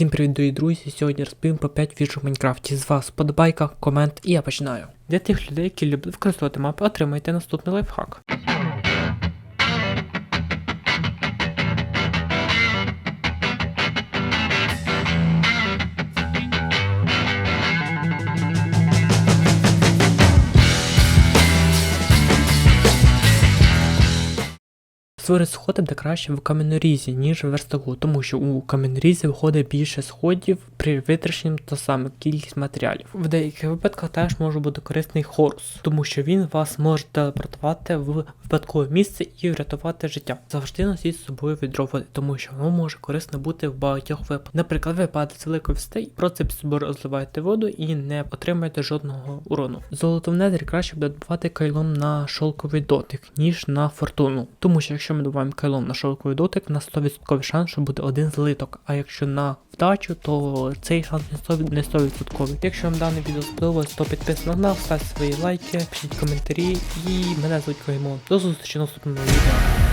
Всім привіт, дорогі друзі! Сьогодні розповім про 5 фішок в Майнкрафті. З вас подобайка, комент і я починаю. Для тих людей, які люблять використовувати мапи, отримайте наступний лайфхак. Створити сходи буде краще в каменорізі, ніж в верстаку, тому що у каменорізі виходить більше сходів при витраченні та саме кількість матеріалів. В деяких випадках теж може бути корисний хорус, тому що він вас може телепортувати в випадкове місце і врятувати життя. Завжди носіть з собою відро води, тому що воно може корисно бути в багатьох випадках. Наприклад, ви падаєте з великої висоти, просто під собою розливаєте воду і не отримаєте жодного урону. Золото в незері краще буде добувати кайлом на шовковий дотик, ніж на фортуну. Тому що якщо ми добуваємо кайлом на широкий дотик, на 100% шанс, що буде один злиток. А якщо на вдачу, то цей шанс не 100%. Якщо вам дане відео сподобалось, то підписуйтесь на канал, ставте свої лайки, пишіть коментарі і мене звуть Каймон. До зустрічі в наступному відео.